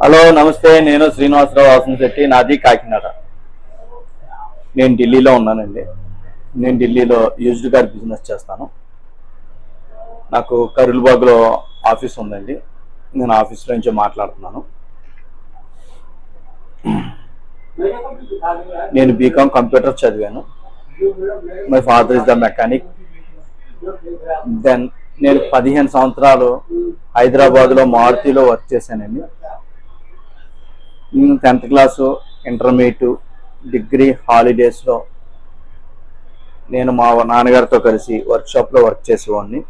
Hello నమస్తే నేను శ్రీనివాసరావు వాసనశెట్టి నాది కాకినాడ. నేను ఢిల్లీలో ఉన్నానండి. నేను ఢిల్లీలో యూజ్డ్ కార్ బిజినెస్ చేస్తాను. నాకు కరుల్బాగ్లో ఆఫీస్ ఉందండి. నేను ఆఫీస్ నుంచి మాట్లాడుతున్నాను. నేను బీకామ్ కంప్యూటర్ చదివాను. My father is the mechanic. Then నేను పదిహేను సంవత్సరాలు హైదరాబాద్లో మారుతిలో వర్క్ చేశానండి. టెన్త్ క్లాసు ఇంటర్మీడియట్ డిగ్రీ హాలిడేస్లో నేను మా నాన్నగారితో కలిసి వర్క్షాప్లో వర్క్ చేసేవాడిని.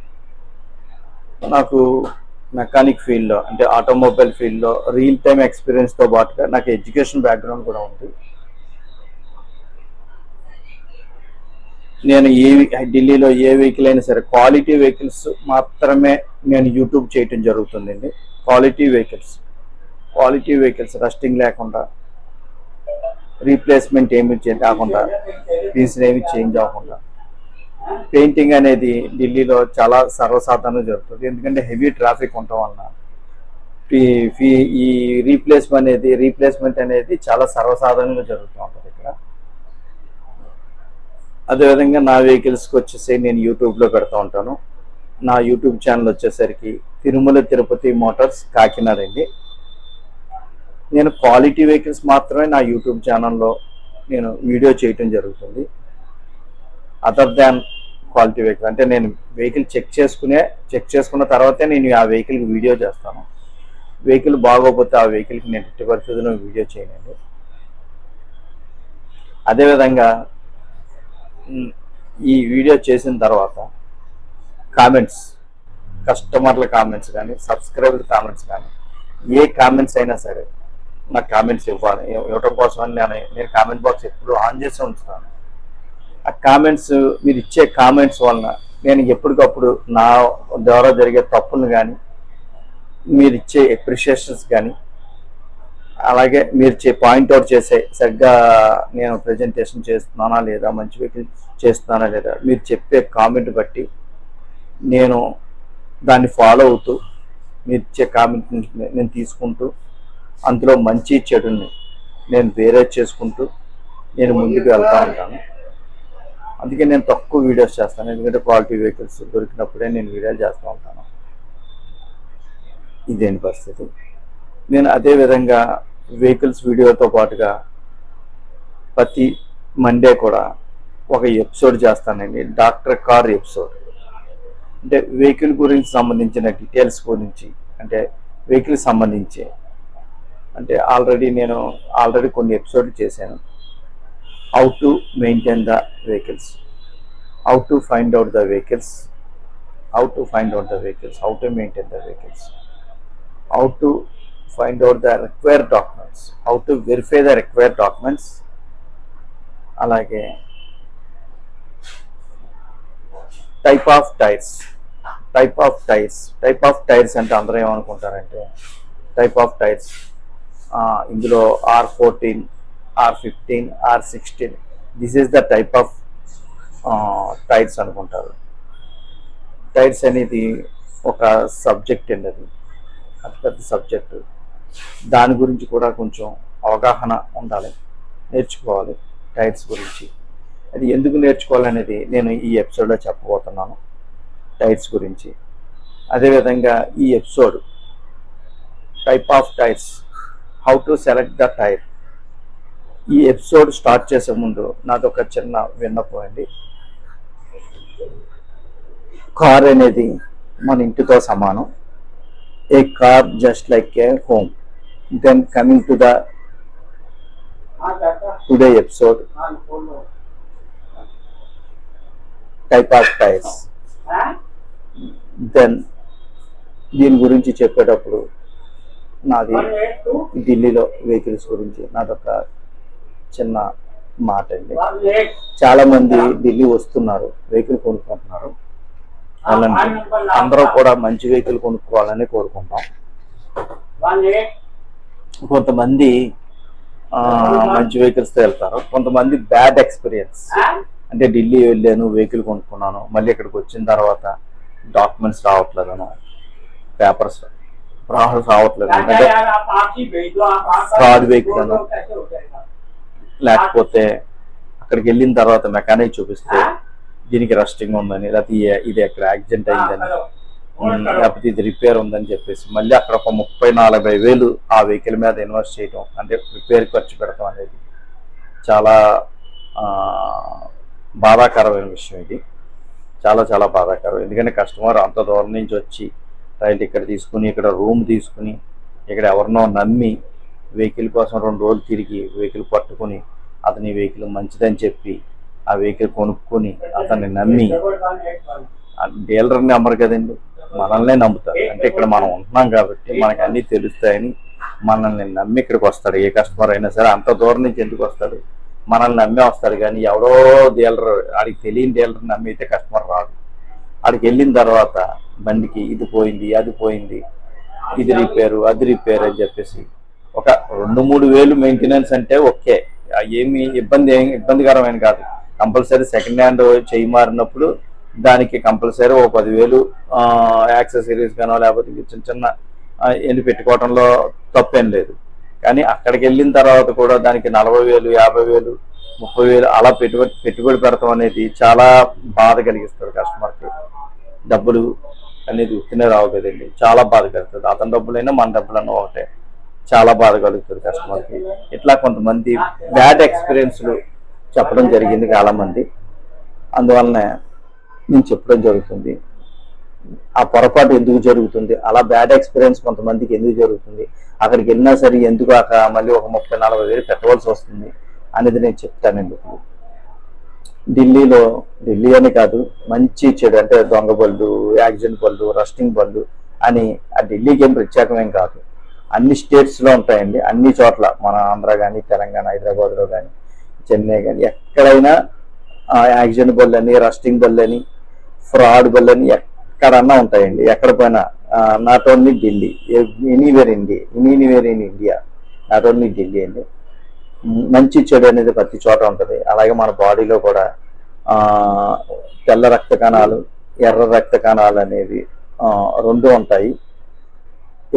నాకు మెకానిక్ ఫీల్డ్లో అంటే ఆటోమొబైల్ ఫీల్డ్లో రియల్ టైమ్ ఎక్స్పీరియన్స్తో పాటుగా నాకు ఎడ్యుకేషన్ బ్యాక్గ్రౌండ్ కూడా ఉంది. నేను ఏ ఢిల్లీలో ఏ వెహికల్ అయినా సరే క్వాలిటీ వెహికల్స్ మాత్రమే నేను యూట్యూబ్ చేయటం జరుగుతుందండి. Quality vehicles. Quality vehicles rusting లేకుండా రీప్లేస్మెంట్ ఏమి కాకుండా పీసులు ఏమి చేంజ్ అవ్వకుండా. పెయింటింగ్ అనేది ఢిల్లీలో చాలా సర్వసాధారణంగా జరుగుతుంది. ఎందుకంటే హెవీ ట్రాఫిక్ ఉండటం వలన ఈ- ఈ రీప్లేస్మెంట్ అనేది రీప్లేస్మెంట్ అనేది చాలా సర్వసాధారణంగా జరుగుతూ ఉంటుంది ఇక్కడ. అదేవిధంగా నా వెహికల్స్కి వచ్చేసి నేను యూట్యూబ్లో పెడతా ఉంటాను. నా యూట్యూబ్ ఛానల్ వచ్చేసరికి తిరుమల తిరుపతి మోటార్స్ కాకినాడ అండి. నేను క్వాలిటీ వెహికల్స్ మాత్రమే నా యూట్యూబ్ ఛానల్లో నేను వీడియో చేయటం జరుగుతుంది. అదర్ దాన్ క్వాలిటీ వెహికల్ అంటే నేను వెహికల్ చెక్ చేసుకునే చెక్ చేసుకున్న తర్వాతే నేను ఆ వెహికల్కి వీడియో చేస్తాను. వెహికల్ బాగోకపోతే ఆ వెహికల్కి నేను ఎట్టి పరిస్థితుల్లో వీడియో చేయనండి. అదేవిధంగా ఈ వీడియో చేసిన తర్వాత కామెంట్స్ కస్టమర్ల కామెంట్స్ కానీ సబ్స్క్రైబర్ కామెంట్స్ కానీ ఏ కామెంట్స్ అయినా సరే నాకు కామెంట్స్ ఇవ్వాలి. ఇవ్వటం కోసం అని నేను నేను కామెంట్ బాక్స్ ఎప్పుడు ఆన్ చేసి ఉంచుతాను. ఆ కామెంట్స్ మీరు ఇచ్చే కామెంట్స్ వలన నేను ఎప్పటికప్పుడు నా ద్వారా జరిగే తప్పులు కానీ మీరు ఇచ్చే ఎప్రిషియేషన్స్ కానీ అలాగే మీరు చే పాయింట్అవుట్ చేసే సరిగ్గా నేను ప్రజెంటేషన్ చేస్తున్నానా లేదా మంచి వెహికల్ చేస్తున్నానా లేదా మీరు చెప్పే కామెంట్ బట్టి నేను దాన్ని ఫాలో అవుతూ మీరు ఇచ్చే కామెంట్ నేను తీసుకుంటూ అందులో మంచి చెడుని నేను వేరే చేసుకుంటూ నేను ముందుకు వెళ్తా ఉంటాను. అందుకే నేను తక్కువ వీడియోస్ చేస్తాను. ఎందుకంటే క్వాలిటీ వెహికల్స్ దొరికినప్పుడే నేను వీడియోలు చేస్తూ ఉంటాను. ఇదేంటి పరిస్థితి? నేను అదే విధంగా వెహికల్స్ వీడియోతో పాటుగా ప్రతి మండే కూడా ఒక ఎపిసోడ్ చేస్తానండి. Doctor car episode. అంటే వెహికల్ గురించి సంబంధించిన డీటెయిల్స్ గురించి అంటే వెహికల్ సంబంధించి అంటే ఆల్రెడీ నేను ఆల్రెడీ కొన్ని ఎపిసోడ్లు చేశాను. How to maintain the vehicles how to find out the vehicles how to find out the vehicles how to maintain the vehicles how to find out the required documents how to verify the required documents అలాగే type of tyres type of tyres type of tyres అంటే అందరూ ఏమనుకుంటారంటే type of tyres ఇందులో R fourteen R fifteen R sixteen this is the type of tyres అనుకుంటారు. Tyres అనేది ఒక subject అండి అది. అతి పెద్ద సబ్జెక్టు దాని గురించి కూడా కొంచెం అవగాహన ఉండాలి. నేర్చుకోవాలి టైర్స్ గురించి. అది ఎందుకు నేర్చుకోవాలనేది నేను ఈ ఎపిసోడ్లో చెప్పబోతున్నాను. టైర్స్ గురించి. అదేవిధంగా ఈ episode type of tyres how to select the tyre ఈ ఎపిసోడ్ స్టార్ట్ చేసే ముందు నాదొక చిన్న విన్నపం అండి. కార్ అనేది మన ఇంటితో సమానం. A car just like a home. Then coming to the today episode, type of tires. Then దీని గురించి చెప్పేటప్పుడు నాది ఢిల్లీలో వెహికల్స్ గురించి. నాదొక చిన్న మాట అండి చాలా మంది ఢిల్లీ వస్తున్నారు వెహికల్ కొనుక్కుంటున్నారు. అందరూ కూడా మంచి వెహికల్ కొనుక్కోవాలని కోరుకుంటాం కొంతమంది ఆ, మంచి వెహికల్స్తో వెళ్తారు. కొంతమంది బ్యాడ్ ఎక్స్పీరియన్స్. అంటే ఢిల్లీ వెళ్ళాను వెహికల్ కొనుక్కున్నాను. మళ్ళీ ఇక్కడికి వచ్చిన తర్వాత డాక్యుమెంట్స్ రావట్లేదను పేపర్స్ ప్రాసెస్ అవ్వట్లేదు ఫ్రాడ్ వెహికల్ లేకపోతే అక్కడికి వెళ్ళిన తర్వాత మెకానిక్ చూపిస్తే దీనికి రస్టింగ్ ఉందని లేకపోతే ఇది అక్కడ యాక్సిడెంట్ అయిందని. లేకపోతే ఇది రిపేర్ ఉందని చెప్పేసి మళ్ళీ అక్కడ ఒక ముప్పై నలభై వేలు ఆ వెహికల్ మీద ఇన్వెస్ట్ చేయడం అంటే రిపేర్ ఖర్చు పెడతాం అనేది చాలా బాధాకరమైన విషయం ఇది. చాలా చాలా బాధాకరం. ఎందుకంటే కస్టమర్ అంత దూరం నుంచి వచ్చి రైట్ ఇక్కడ తీసుకుని ఇక్కడ రూమ్ తీసుకుని ఇక్కడ ఎవరినో నమ్మి వెహికల్ కోసం రెండు రోజులు తిరిగి వెహికల్ పట్టుకుని అతని వెహికల్ మంచిదని చెప్పి ఆ వెహికల్ కొనుక్కొని అతన్ని నమ్మి డీలర్ని నమ్మరు కదండి. మనల్నే నమ్ముతారు. అంటే ఇక్కడ మనం ఉంటున్నాం కాబట్టి మనకు అన్నీ తెలుస్తాయని మనల్ని నమ్మి ఇక్కడికి వస్తాడు. ఏ కస్టమర్ అయినా సరే అంత దూరం నుంచి ఎందుకు వస్తాడు? మనల్ని నమ్మే వస్తాడు. కానీ ఎవడో డీలర్ ఆడికి తెలియని డీలర్ నమ్మితే కస్టమర్ రాడు. ఆడికి వెళ్ళిన తర్వాత బండికి ఇది పోయింది అది పోయింది ఇది రిపేరు అది రిపేర్ అని చెప్పేసి. ఒక రెండు మూడు వేలు మెయింటెనెన్స్ అంటే ఓకే. ఏమి ఇబ్బంది ఏం ఇబ్బందికరమైన కాదు. కంపల్సరీ సెకండ్ హ్యాండ్ చేయి మారినప్పుడు దానికి కంపల్సరీ ఓ పదివేలు యాక్సెసరీస్ గానో లేకపోతే చిన్న చిన్న ఎన్ని పెట్టుకోవడంలో తప్పేం లేదు. కానీ అక్కడికి వెళ్ళిన తర్వాత కూడా దానికి నలభై వేలు యాభై వేలు ముప్పై వేలు అలా పెట్టుబడి పెట్టుబడి పెడతాం అనేది చాలా బాధ కలిగిస్తుంది కస్టమర్కి డబ్బులు అనేది ఉత్తినే రావు కదండి. చాలా బాధ కలుగుతుంది. అతని డబ్బులైనా మన డబ్బులైనా ఒకటే. చాలా బాధ కలుగుతుంది కస్టమర్కి. ఇట్లా కొంతమంది బ్యాడ్ ఎక్స్పీరియన్స్లు చెప్పడం జరిగింది చాలా మంది అందువలన నేను చెప్పడం జరుగుతుంది. ఆ పొరపాటు ఎందుకు జరుగుతుంది? అలా బ్యాడ్ ఎక్స్పీరియన్స్ కొంతమందికి ఎందుకు జరుగుతుంది? అక్కడికి వెళ్ళినా సరే ఎందుకు అక్కడ మళ్ళీ ఒక ముప్పై నలభై వేలు పెట్టవలసి వస్తుంది అనేది నేను చెప్తానండి. ఢిల్లీలో ఢిల్లీ అని కాదు మంచి చెడు అంటే దొంగ బళ్ళు యాక్సిడెంట్ బళ్ళు రస్టింగ్ బళ్ళు అని ఆ ఢిల్లీకి ఏం ప్రత్యేకమేం కాదు. అన్ని స్టేట్స్లో ఉంటాయండి అన్ని చోట్ల మన ఆంధ్ర కానీ తెలంగాణ హైదరాబాద్లో కానీ చెన్నై కానీ ఎక్కడైనా యాక్సిడెంట్ బళ్ళు అని రస్టింగ్ బళ్ళు అని ఫ్రాడ్ బళ్ళు అని ఎక్కడన్నా ఉంటాయండి. ఎక్కడ పోయినా not only Delhi anywhere India anywhere in India not only Delhi అండి. మంచి చెడు అనేది ప్రతి చోట ఉంటుంది. అలాగే మన బాడీలో కూడా తెల్ల రక్త కణాలు ఎర్ర రక్త కణాలు అనేవి రెండు ఉంటాయి.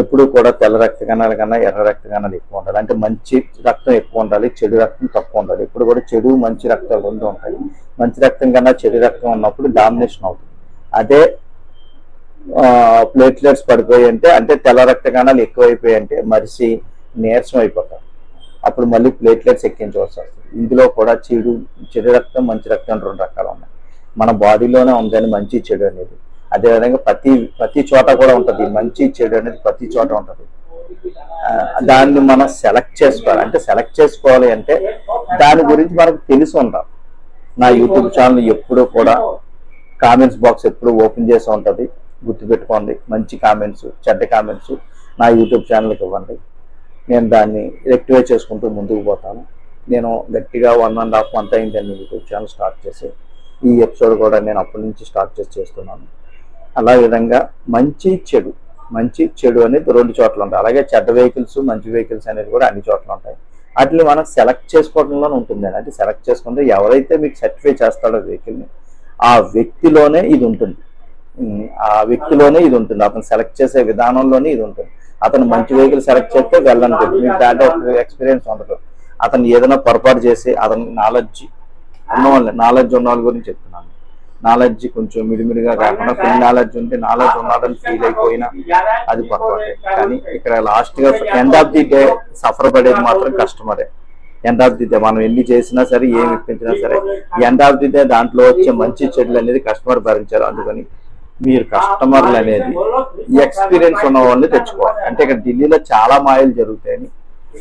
ఎప్పుడు కూడా తెల్ల రక్త కణాల కన్నా ఎర్ర రక్త కణాలు ఎక్కువ ఉండాలి. అంటే మంచి రక్తం ఎక్కువ ఉండాలి చెడు రక్తం తక్కువ ఉండాలి. ఎప్పుడు కూడా చెడు మంచి రక్తాలు రెండు ఉంటాయి. మంచి రక్తం కన్నా చెడు రక్తం ఉన్నప్పుడు డామినేషన్ అవుతుంది. అదే ప్లేట్లెట్స్ పడిపోయి అంటే అంటే తెల్ల రక్త కణాలు ఎక్కువైపోయి అంటే మరిసి నీరసం అయిపోతారు అప్పుడు మళ్ళీ ప్లేట్లెట్స్ ఎక్కించవలసి వస్తుంది ఇందులో కూడా చెడు చెడు రక్తం మంచి రక్తం రెండు రకాలు ఉన్నాయి. మన బాడీలోనే ఉందని మంచి చెడు అనేది. అదేవిధంగా ప్రతి ప్రతి చోట కూడా ఉంటుంది. మంచి చెడు అనేది ప్రతి చోట ఉంటుంది. దాన్ని మనం సెలెక్ట్ చేసుకోవాలి. అంటే సెలెక్ట్ చేసుకోవాలి అంటే దాని గురించి మనకు తెలిసి ఉండాలి. నా యూట్యూబ్ ఛానల్ ఎప్పుడూ కూడా కామెంట్స్ బాక్స్ ఎప్పుడు ఓపెన్ చేసి ఉంటుంది. గుర్తుపెట్టుకోండి. మంచి కామెంట్స్ చెడ్డ కామెంట్స్ నా యూట్యూబ్ ఛానల్కి ఇవ్వండి. నేను దాన్ని రెక్టివేట్ చేసుకుంటూ ముందుకు పోతాను. నేను గట్టిగా వన్ అండ్ హాఫ్ మంత్ అయిందండి యూట్యూబ్ ఛానల్ స్టార్ట్ చేసి. ఈ ఎపిసోడ్ కూడా నేను అప్పటి నుంచి స్టార్ట్ చేసి చేస్తున్నాను. అలా విధంగా మంచి చెడు మంచి చెడు అనేది రెండు చోట్ల ఉంటాయి. అలాగే చెడ్డ వెహికల్స్ మంచి వెహికల్స్ అనేది కూడా అన్ని చోట్ల ఉంటాయి. వాటిని మనం సెలెక్ట్ చేసుకోవడంలోనే ఉంటుందండి అంటే సెలెక్ట్ చేసుకుంటే ఎవరైతే మీకు సర్టిఫై చేస్తాడో వెహికల్ని ఆ వ్యక్తిలోనే ఇది ఉంటుంది. ఆ వ్యక్తిలోనే ఇది ఉంటుంది. అతను సెలెక్ట్ చేసే విధానంలోనే ఇది ఉంటుంది. అతను మంచి వెహికల్ సెలెక్ట్ చేస్తే వెళ్ళండి మీకు దాంట్లో ఎక్స్పీరియన్స్ ఉండదు. అతను ఏదైనా పొరపాటు చేసి అతని నాలెడ్జ్ ఉన్నవాళ్ళు నాలెడ్జ్ ఉన్న వాళ్ళ గురించి చెప్తున్నాను. నాలెడ్జ్ కొంచెం మిడిమిడిగా కాకుండా ఫుల్ నాలెడ్జ్ ఉంటే నాలెడ్జ్ ఉన్నాడని ఫీల్ అయిపోయినా అది పొరపాటే. కానీ ఇక్కడ లాస్ట్గా end of the day suffer పడేది మాత్రం కస్టమరే ఎండ్ ఆఫ్ ది డే మనం ఎన్ని చేసినా సరే ఏమి ఇప్పించినా సరే ఎండ్ ఆఫ్ ది డే దాంట్లో వచ్చే మంచి చెడులు అనేది కస్టమర్ భరించారు. అందుకని మీరు కస్టమర్లు అనేది ఎక్స్పీరియన్స్ ఉన్న వాళ్ళని తెచ్చుకోవాలి. అంటే ఇక్కడ ఢిల్లీలో చాలా మాయలు జరుగుతాయని.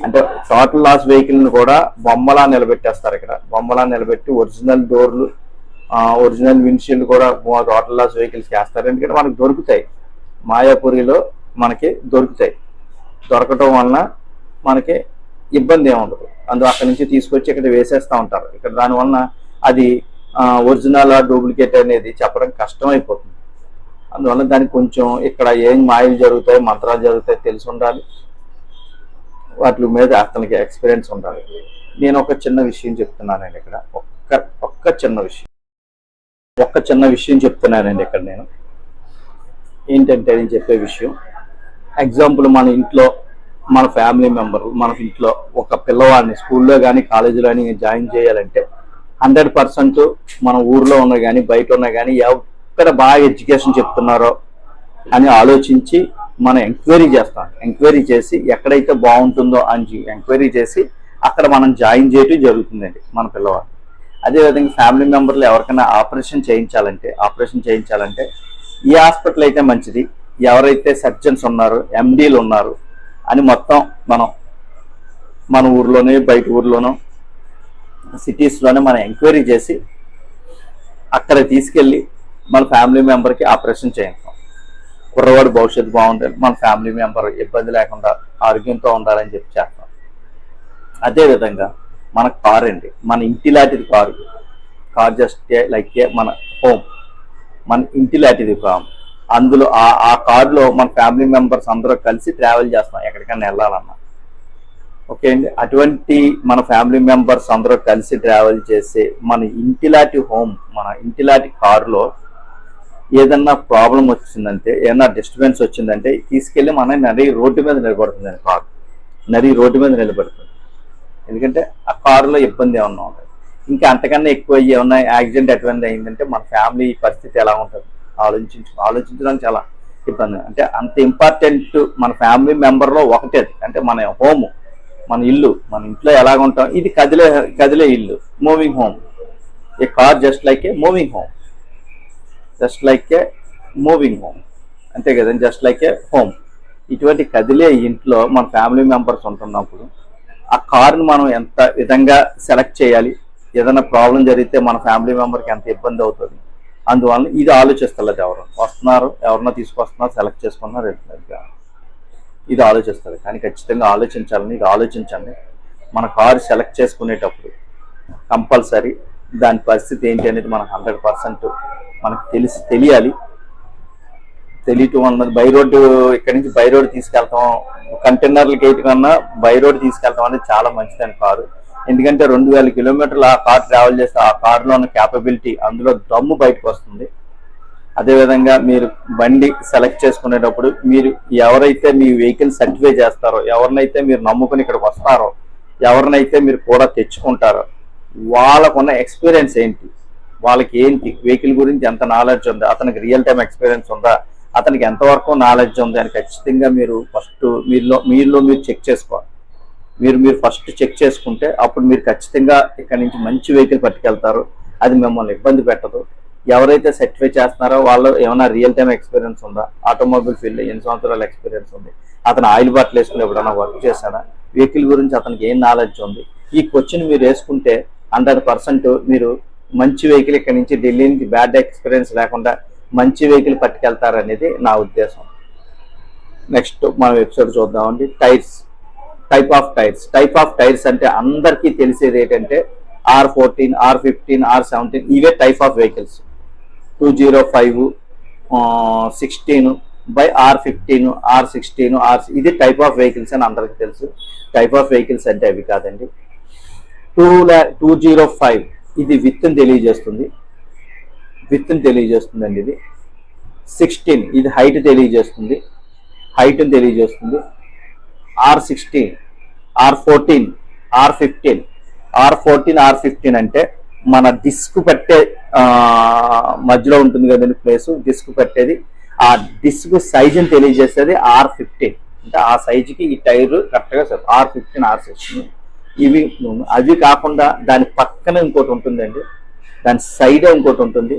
అంటే టోటల్ లాస్ వెహికల్ని కూడా బొమ్మలా నిలబెట్టేస్తారు ఇక్కడ. బొమ్మలా నిలబెట్టి ఒరిజినల్ డోర్లు ఒరిజినల్ విండ్షీల్డ్ కూడా టోటల్ లాస్ వెహికల్స్ వేస్తారు. ఎందుకంటే మనకు దొరుకుతాయి. మాయాపురిలో మనకి దొరుకుతాయి. దొరకటం వలన మనకి ఇబ్బంది ఏమి ఉండదు. అందులో అక్కడి నుంచి తీసుకొచ్చి ఇక్కడ వేసేస్తూ ఉంటారు. ఇక్కడ దానివలన అది ఒరిజినల్ డూప్లికేట్ అనేది చెప్పడం కష్టం అయిపోతుంది అందువల్ల దానికి కొంచెం ఇక్కడ ఏం మాయలు జరుగుతాయి మంత్రాలు జరుగుతాయి తెలిసి ఉండాలి. వాటి మీద అతనికి ఎక్స్పీరియన్స్ ఉండాలి. నేను ఒక చిన్న విషయం చెప్తున్నానండి ఇక్కడ. ఒక్క ఒక్క చిన్న విషయం. ఒక్క చిన్న విషయం చెప్తున్నానండి ఇక్కడ నేను. ఏంటంటే నేను చెప్పే విషయం. ఎగ్జాంపుల్ మన ఇంట్లో మన ఫ్యామిలీ మెంబర్ మన ఇంట్లో ఒక పిల్లవాడిని స్కూల్లో కానీ కాలేజీలో కానీ జాయిన్ చేయాలంటే హండ్రెడ్ పర్సెంట్ మన ఊర్లో ఉన్న కానీ బయట ఉన్నా కానీ ఎక్కడ బాగా ఎడ్యుకేషన్ చెప్తున్నారో అని ఆలోచించి మనం ఎంక్వైరీ చేస్తాం. ఎంక్వైరీ చేసి ఎక్కడైతే బాగుంటుందో అని ఎంక్వైరీ చేసి అక్కడ మనం జాయిన్ చేయటం జరుగుతుందండి మన పిల్లవాడు అదేవిధంగా ఫ్యామిలీ మెంబర్లు ఎవరికైనా ఆపరేషన్ చేయించాలంటే ఆపరేషన్ చేయించాలంటే ఈ హాస్పిటల్ అయితే మంచిది. ఎవరైతే సర్జన్స్ ఉన్నారు ఎండీలు ఉన్నారు అని మొత్తం మనం మన ఊర్లోనే బయట ఊర్లోనో సిటీస్లోనే మనం ఎంక్వైరీ చేసి అక్కడ తీసుకెళ్ళి మన ఫ్యామిలీ మెంబర్కి ఆపరేషన్ చేయించాం కుర్రవాడు భవిష్యత్తు బాగుండాలి మన ఫ్యామిలీ మెంబర్ ఇబ్బంది లేకుండా ఆరోగ్యంతో ఉండాలని చెప్పి చేస్తాం. అదేవిధంగా మన కార్ అండి మన ఇంటి లాంటిది car car just like a మన హోమ్ మన ఇంటి లాంటిది కామ్ అందులో ఆ ఆ కార్లో మన ఫ్యామిలీ మెంబర్స్ అందరూ కలిసి ట్రావెల్ చేస్తాం ఎక్కడికైనా వెళ్ళాలన్నా. ఓకే అండి? అటువంటి మన ఫ్యామిలీ మెంబర్స్ అందరూ కలిసి ట్రావెల్ చేసి మన ఇంటిలాంటి హోమ్ మన ఇంటిలాంటి కారులో ఏదన్నా ప్రాబ్లం వచ్చిందంటే ఏదన్నా డిస్టర్బెన్స్ వచ్చిందంటే తీసుకెళ్ళి మన నరి రోడ్డు మీద నిలబడుతుంది కారు. నరి రోడ్డు మీద నిలబడుతుంది. ఎందుకంటే ఆ కారులో ఇబ్బంది ఏమన్నా ఉంటుంది ఇంకా అంతకన్నా ఎక్కువ ఏమన్నా యాక్సిడెంట్ ఎటువంటి అయిందంటే మన ఫ్యామిలీ పరిస్థితి ఎలా ఉంటుంది? ఆలోచించు ఆలోచించడానికి చాలా ఇబ్బంది. అంటే అంత ఇంపార్టెంట్ మన ఫ్యామిలీ మెంబర్లో ఒకటే అది. అంటే మన హోమ్ మన ఇల్లు మన ఇంట్లో ఎలాగ ఉంటాం ఇది కదిలే కదిలే ఇల్లు moving home a car just like a moving home just like a moving home అంతే కదండి జస్ట్ లైక్ ఏ హోమ్ ఇటువంటి కదిలే ఇంట్లో మన ఫ్యామిలీ మెంబర్స్ ఉంటున్నప్పుడు ఆ కార్ని మనం ఎంత విధంగా సెలెక్ట్ చేయాలి? ఏదైనా ప్రాబ్లం జరిగితే మన ఫ్యామిలీ మెంబర్కి ఎంత ఇబ్బంది అవుతుంది? అందువల్ల ఇది ఆలోచిస్తలేదు ఎవరు? వస్తున్నారు ఎవరన్నా తీసుకొస్తున్నారు సెలెక్ట్ చేసుకున్నారు వెళ్తున్నారు ఇది ఆలోచిస్తారు కానీ ఖచ్చితంగా ఆలోచించాలని ఇది ఆలోచించండి. మన కారు సెలెక్ట్ చేసుకునేటప్పుడు కంపల్సరీ దాని పరిస్థితి ఏంటి అనేది మనకు హండ్రెడ్ పర్సెంట్ మనకు తెలిసి తెలియాలి. తెలియటం అన్నది బై రోడ్డు ఇక్కడి నుంచి బై రోడ్ తీసుకెళ్తాం. కంటైనర్ల గేట్ కన్నా బై రోడ్ తీసుకెళ్తాం అనేది చాలా మంచిదని కారు ఎందుకంటే రెండు వేల కిలోమీటర్లు ఆ కార్ ట్రావెల్ చేస్తే ఆ కార్లో ఉన్న క్యాపబిలిటీ అందులో దమ్ము బయటకు వస్తుంది. అదేవిధంగా మీరు బండి సెలెక్ట్ చేసుకునేటప్పుడు మీరు ఎవరైతే మీ వెహికల్ సర్టిఫై చేస్తారో ఎవరినైతే మీరు నమ్ముకుని ఇక్కడికి వస్తారో ఎవరినైతే మీరు కూడా తెచ్చుకుంటారో వాళ్ళకున్న ఎక్స్పీరియన్స్ ఏంటి? వాళ్ళకి ఏంటి వెహికల్ గురించి ఎంత నాలెడ్జ్ ఉంది అతనికి రియల్ టైం ఎక్స్పీరియన్స్ ఉందా అతనికి ఎంతవరకు నాలెడ్జ్ ఉంది అని ఖచ్చితంగా మీరు ఫస్ట్ మీలో మీలో మీరు చెక్ చేసుకోవాలి. మీరు మీరు ఫస్ట్ చెక్ చేసుకుంటే అప్పుడు మీరు ఖచ్చితంగా ఇక్కడ నుంచి మంచి వెహికల్ పట్టుకెళ్తారు. అది మిమ్మల్ని ఇబ్బంది పెట్టదు. ఎవరైతే సర్టిఫై చేస్తున్నారో వాళ్ళు ఏమైనా రియల్ టైం ఎక్స్పీరియన్స్ ఉందా ఆటోమొబైల్ ఫీల్డ్ ఎన్ని సంవత్సరాల ఎక్స్పీరియన్స్ ఉంది అతను ఆయిల్ బాటిల్ వేసుకుని ఎప్పుడైనా వర్క్ చేశాడా వెహికల్ గురించి అతనికి ఏం నాలెడ్జ్ ఉంది ఈ క్వశ్చన్ మీరు వేసుకుంటే హండ్రెడ్ పర్సెంట్ మీరు మంచి వెహికల్ ఇక్కడ నుంచి ఢిల్లీ నుంచి బ్యాడ్ ఎక్స్పీరియన్స్ లేకుండా మంచి వెహికల్ పట్టుకెళ్తారనేది నా ఉద్దేశం. నెక్స్ట్ మనం ఎపిసోడ్ చూద్దామండి. Tyres. Type of tyres. Type of tyres అంటే అందరికీ తెలిసేది ఏంటంటే R fourteen R fifteen R seventeen ఇవే type of vehicles. Two zero five sixteen by R fifteen R sixteen R ఇది టైప్ ఆఫ్ వెహికల్స్ అని అందరికీ తెలుసు. టైప్ ఆఫ్ వెహికల్స్ అంటే అవి కాదండి. టూ ల్యా టూ జీరో ఫైవ్. ఇది విత్ తెలియజేస్తుంది. విత్తని తెలియజేస్తుంది అండి ఇది. సిక్స్టీన్ ఇది హైట్ తెలియజేస్తుంది. హైట్ని తెలియజేస్తుంది. R sixteen R fourteen R fifteen R fourteen R fifteen అంటే మన డిస్క్ పెట్టే మధ్యలో ఉంటుంది కదండి ప్లేస్ డిస్క్ పెట్టేది. ఆ డిస్క్ సైజుని తెలియజేసేది ఆర్ ఫిఫ్టీన్ అంటే ఆ సైజుకి ఈ టైర్ కరెక్ట్గా sir R fifteen R sixteen ఇవి అవి కాకుండా దాని పక్కన ఇంకోటి ఉంటుందండి. దాని సైడ్ ఇంకోటి ఉంటుంది.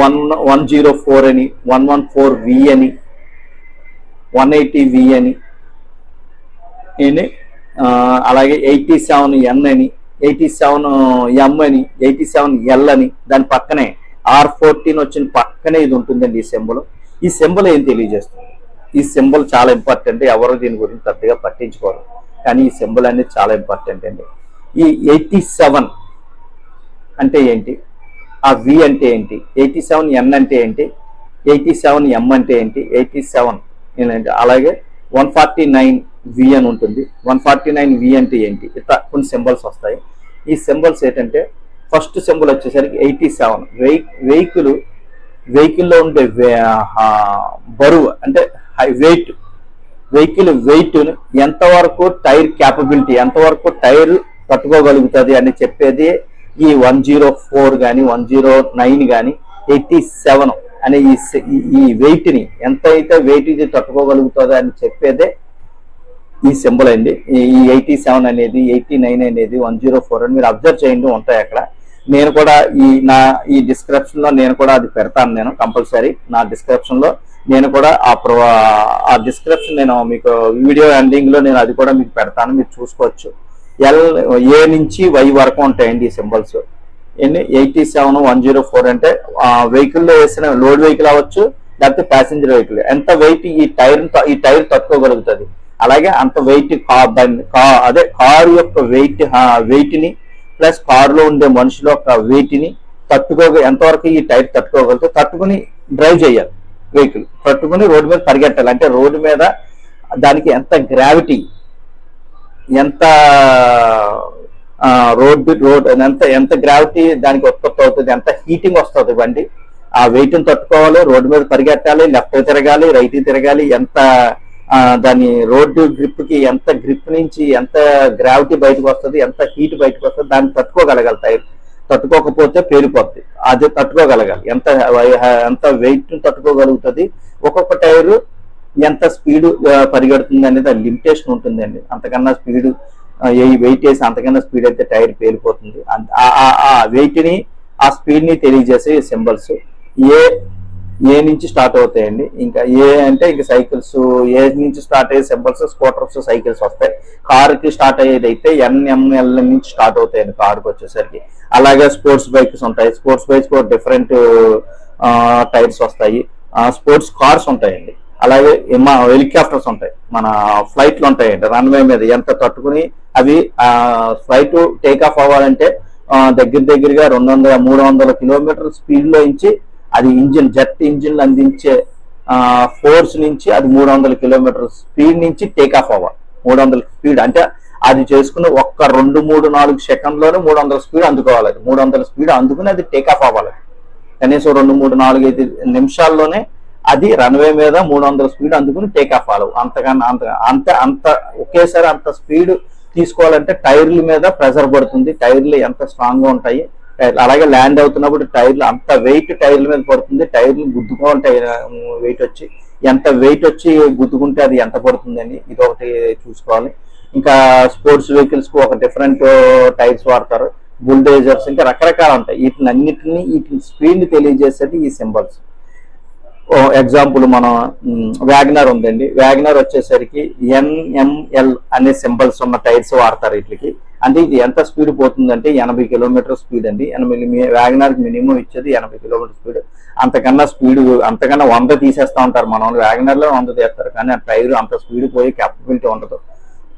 వన్ వన్ జీరో ఫోర్ అని వన్ వన్ ఫోర్ వి అని వన్ ఎయిటీ వి అని అలాగే ఎయిటీ సెవెన్ ఎన్ అని ఎయిటీ సెవెన్ ఎం అని ఎయిటీ సెవెన్ ఎల్ అని దాని పక్కనే ఆర్ ఫోర్టీన్ వచ్చిన పక్కనే ఇది ఉంటుందండి ఈ సింబల్. ఈ సింబల్ ఏం తెలియజేస్తుంది? ఈ సింబల్ చాలా ఇంపార్టెంట్ ఎవరు దీని గురించి పెద్దగా పట్టించుకోరు. కానీ ఈ సింబల్ అనేది చాలా ఇంపార్టెంట్ అండి. ఈ ఎయిటీ సెవెన్ అంటే ఏంటి? ఆ వి అంటే ఏంటి? ఎయిటీ సెవెన్ ఎన్ అంటే ఏంటి? ఎయిటీ సెవెన్ ఎం అంటే ఏంటి? ఎయిటీ సెవెన్ ఏంటంటే అలాగే వన్ ఫార్టీ నైన్ వి అని ఉంటుంది. వన్ ఫార్టీ నైన్ వి అంటే ఏంటి? ఇట్లా కొన్ని సింబల్స్ వస్తాయి. ఈ సింబల్స్ ఏంటంటే ఫస్ట్ సింబల్ వచ్చేసరికి ఎయిటీ సెవెన్. వెహి వెహికల్ వెహికల్లో ఉండే బరువు అంటే హై వెయిట్ వెహికల్ వెయిట్ ఎంతవరకు టైర్ క్యాపబిలిటీ ఎంతవరకు టైర్ తట్టుకోగలుగుతుంది అని చెప్పేది ఈ వన్ జీరో ఫోర్ కానీ వన్ జీరో నైన్ కానీ ఎయిటీ సెవెన్ అనే ఈ ఈ- వెయిట్ని ఎంత అయితే వెయిట్ ఇది తట్టుకోగలుగుతుందో అని చెప్పేదే ఈ సింబల్ అండి. ఈ ఎయిటీ సెవెన్ అనేది ఎయిటీ నైన్ అనేది వన్ జీరో ఫోర్ అని మీరు అబ్జర్వ్ చేయండి ఉంటాయి అక్కడ. నేను కూడా ఈ నా ఈ డిస్క్రిప్షన్లో నేను కూడా అది పెడతాను నేను కంపల్సరీ. నా డిస్క్రిప్షన్లో నేను కూడా ఆ ప్రో ఆ డిస్క్రిప్షన్ నేను మీకు వీడియో ఎండింగ్లో నేను అది కూడా మీకు పెడతాను మీరు చూసుకోవచ్చు. ఎల్ ఏ నుంచి వై వరకు ఉంటాయండి ఈ సింబల్స్ ఎన్ని? Eighty seven one zero four అంటే వెహికల్లో వేసిన లోడ్ వెహికల్ అవ్వచ్చు లేకపోతే ప్యాసింజర్ వెహికల్ ఎంత వెయిట్ ఈ టైర్ ఈ టైర్ తట్టుకోగలుగుతుంది? అలాగే అంత వెయిట్ కా అదే కారు యొక్క వెయిట్ వెయిట్ని ప్లస్ కారులో ఉండే మనుషుల యొక్క వెయిట్ని తట్టుకో ఎంతవరకు ఈ టైర్ తట్టుకోగలుగుతుంది తట్టుకుని డ్రైవ్ చేయాలి. వెహికల్. పట్టుకుని రోడ్డు మీద పరిగెట్టాలి. అంటే రోడ్డు మీద దానికి ఎంత గ్రావిటీ ఎంత రోడ్డు రోడ్ ఎంత ఎంత గ్రావిటీ దానికి ఉత్పత్తి అవుతుంది ఎంత హీటింగ్ వస్తుంది బండి ఆ వెయిట్ని తట్టుకోవాలి రోడ్డు మీద పరిగెట్టాలి లెఫ్ట్ తిరగాలి రైట్ తిరగాలి ఎంత దాని రోడ్డు గ్రిప్కి ఎంత గ్రిప్ నుంచి ఎంత గ్రావిటీ బయటకు వస్తుంది ఎంత హీట్ బయటకు వస్తుంది దాన్ని తట్టుకోగలగాలి టైర్. తట్టుకోకపోతే పేలిపోద్ది. అది తట్టుకోగలగాలి. ఎంత ఎంత వెయిట్ తట్టుకోగలుగుతుంది? ఒక్కొక్క టైరు ఎంత స్పీడ్ పరిగెడుతుంది అనేది లిమిటేషన్ ఉంటుందండి. అంతకన్నా స్పీడ్ ఏ వెయిట్ వేసి అంతకన్నా స్పీడ్ అయితే టైర్ పేలిపోతుంది. ఆ- ఆ- ఆ వెయిట్ని ఆ స్పీడ్ని తెలియజేసే సింబల్స్ ఏ ఏ నుంచి స్టార్ట్ అవుతాయండి? ఇంకా ఏ అంటే ఇంకా సైకిల్స్ ఏ నుంచి స్టార్ట్ అయ్యే సింబల్స్ స్కూటర్స్ సైకిల్స్ వస్తాయి. కార్కి స్టార్ట్ అయ్యేది అయితే ఎన్ఎంఎల్ నుంచి స్టార్ట్ అవుతాయండి కార్కి వచ్చేసరికి. అలాగే స్పోర్ట్స్ బైక్స్ ఉంటాయి. స్పోర్ట్స్ బైక్స్ కూడా డిఫరెంట్ టైర్స్ వస్తాయి. స్పోర్ట్స్ కార్స్ ఉంటాయండి. అలాగే హెలికాప్టర్స్ ఉంటాయి. మన ఫ్లైట్లు ఉంటాయండి రన్వే మీద. ఎంత తట్టుకుని అవి ఫ్లైట్ టేక్ ఆఫ్ అవ్వాలంటే దగ్గర దగ్గరగా రెండు వందల మూడు వందల కిలోమీటర్ స్పీడ్లో అది ఇంజిన్ జెట్ ఇంజిన్లు అందించే ఫోర్స్ నుంచి అది మూడు వందల కిలోమీటర్ స్పీడ్ నుంచి టేక్ ఆఫ్ అవ్వాలి. మూడు వందల స్పీడ్ అంటే అది చేసుకుని ఒక్క రెండు మూడు నాలుగు సెకండ్లోనే మూడు వందల స్పీడ్ అందుకోవాలి అది. మూడు వందల స్పీడ్ అందుకుని అది టేక్ ఆఫ్ అవ్వాలి కనీసం రెండు మూడు నాలుగు ఐదు నిమిషాల్లోనే అది రన్వే మీద మూడు వందల స్పీడ్ అందుకుని టేక్ ఆఫ్ అవ్వాలి. అంతకన్నా అంత అంత అంత ఒకేసారి అంత స్పీడ్ తీసుకోవాలంటే టైర్ల మీద ప్రెషర్ పడుతుంది. టైర్లు ఎంత స్ట్రాంగ్గా ఉంటాయి టైర్లు అలాగే ల్యాండ్ అవుతున్నప్పుడు టైర్లు అంత వెయిట్ టైర్ల మీద పడుతుంది. టైర్లు గుద్దుకో ఉంటాయి వెయిట్ వచ్చి. ఎంత వెయిట్ వచ్చి గుద్దుకుంటే అది ఎంత పడుతుందని ఇది ఒకటి చూసుకోవాలి. ఇంకా స్పోర్ట్స్ వెహికల్స్కు ఒక డిఫరెంట్ టైర్స్ వాడతారు. బుల్డేజర్స్ ఇంకా రకరకాలు ఉంటాయి. వీటిని అన్నిటిని వీటి స్పీడ్ తెలియజేసేది ఈ సింబల్స్ ఎగ్జాంపుల్ మనం వ్యాగ్నర్ ఉందండి. వ్యాగ్నర్ వచ్చేసరికి ఎన్ఎంఎల్ అనే సింబల్స్ ఉన్న టైర్స్ వాడతారు వీటికి. అంటే ఇది ఎంత స్పీడ్ పోతుందంటే ఎనభై కిలోమీటర్ స్పీడ్ అండి. ఎనభై వ్యాగనర్ మినిమం ఇచ్చేది ఎనభై కిలోమీటర్ స్పీడ్. అంతకన్నా స్పీడ్ అంతకన్నా వంద తీసేస్తా ఉంటారు మనం వ్యాగనర్లో వంద తీస్తారు కానీ ఆ టైర్ అంత స్పీడ్ పోయి కెపబిలిటీ ఉండదు.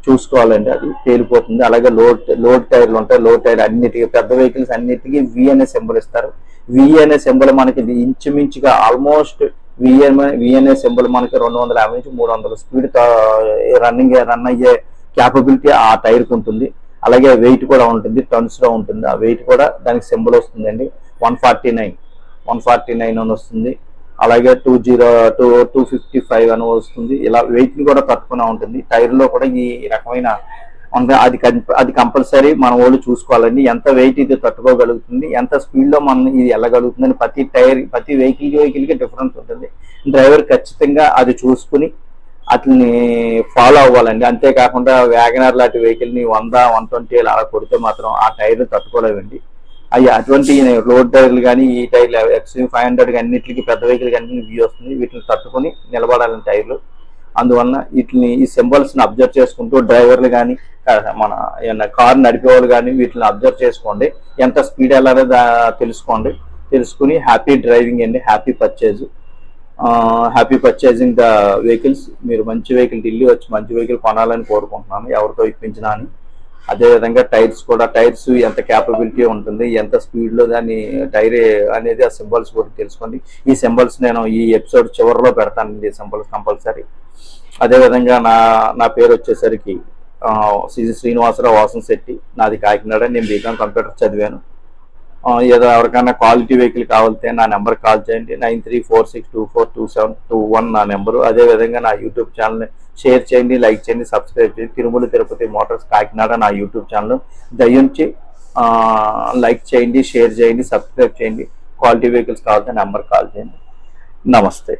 చూసుకోవాలండి అది. పేలిపోతుంది. అలాగే లోడ్ లోడ్ టైర్లు ఉంటాయి. లోడ్ టైర్ అన్నిటికీ పెద్ద వెహికల్స్ అన్నిటికీ వి అనే సింబల్ ఇస్తారు. వి అనే సింబల్ మనకి ఇంచుమించుగా ఆల్మోస్ట్ విఎన్ వి సింబల్ మనకి రెండు వందల యాభై నుంచి మూడు వందల స్పీడ్ రన్నింగ్ రన్ అయ్యే క్యాపబిలిటీ ఆ టైర్కి ఉంటుంది. అలాగే వెయిట్ కూడా ఉంటుంది టన్స్లో ఉంటుంది. ఆ వెయిట్ కూడా దానికి సింబల్ వస్తుందండి. One forty nine one forty nine అని వస్తుంది. అలాగే two zero two two fifty five అని వస్తుంది. ఇలా వెయిట్ని కూడా తట్టుకునే ఉంటుంది. టైర్లో కూడా ఈ రకమైన అంటే అది అది కంపల్సరీ మన వాళ్ళు చూసుకోవాలండి. ఎంత వెయిట్ ఇది తట్టుకోగలుగుతుంది ఎంత స్పీడ్లో మనం ఇది వెళ్ళగలుగుతుందని ప్రతి టైర్ ప్రతి వెహికల్ వెహికల్కి డిఫరెన్స్ ఉంటుంది. డ్రైవర్ ఖచ్చితంగా అది చూసుకుని అతన్ని ఫాలో అవ్వాలండి. అంతేకాకుండా వ్యాగనర్ లాంటి వెహికల్ని వంద వన్ ట్వంటీ అలా కొడితే మాత్రం ఆ టైర్ తట్టుకోలేవండి. అవి అటువంటి రోడ్ టైర్లు కానీ ఈ టైర్లు ఎక్స్ట్రీమ్ ఫైవ్ హండ్రెడ్ అన్నిటికి పెద్ద వెహికల్ కానీ వ్యూ వస్తుంది. వీటిని తట్టుకుని నిలబడాలని టైర్లు. అందువలన వీటిని ఈ సింబల్స్ని అబ్జర్వ్ చేసుకుంటూ డ్రైవర్లు కానీ మన ఏమన్నా కార్ నడిపే వాళ్ళు కానీ వీటిని అబ్జర్వ్ చేసుకోండి. ఎంత స్పీడ్ వెళ్ళాలో దా- తెలుసుకోండి. తెలుసుకుని హ్యాపీ డ్రైవింగ్ అండి. Happy purchase. Happy purchasing the vehicles. మీరు మంచి వెహికల్ ఢిల్లీ వచ్చి మంచి వెహికల్ కొనాలని కోరుకుంటున్నాను. ఎవరితో ఇప్పించినా అని. అదేవిధంగా టైర్స్ కూడా టైర్స్ ఎంత క్యాపబిలిటీ ఉంటుంది ఎంత స్పీడ్లో దాన్ని టైర్ అనేది ఆ సింబల్స్ కూడా తెలుసుకోండి. ఈ సింబల్స్ నేను ఈ ఎపిసోడ్ చివరిలో పెడతానండి. ఈ సింబల్స్ కంపల్సరీ. అదే విధంగా నా నా పేరు వచ్చేసరికి సిజి శ్రీనివాసరావు వాసన్ శెట్టి. నాది కాకినాడ నేను బీకామ్ కంప్యూటర్ చదివాను. ఏదో ఎవరికైనా క్వాలిటీ వెహికల్ కావాలితే నా నెంబర్ కాల్ చేయండి. Nine three four six two four two seven two one నా నెంబరు. అదేవిధంగా నా యూట్యూబ్ ఛానల్ని షేర్ చేయండి లైక్ చేయండి సబ్స్క్రైబ్ చేయండి. తిరుమల తిరుపతి మోటార్స్ కాకినాడ నా యూట్యూబ్ ఛానల్. దయించి లైక్ చేయండి షేర్ చేయండి సబ్స్క్రైబ్ చేయండి. క్వాలిటీ వెహికల్స్ కావాలంటే నెంబర్ కాల్ చేయండి. నమస్తే.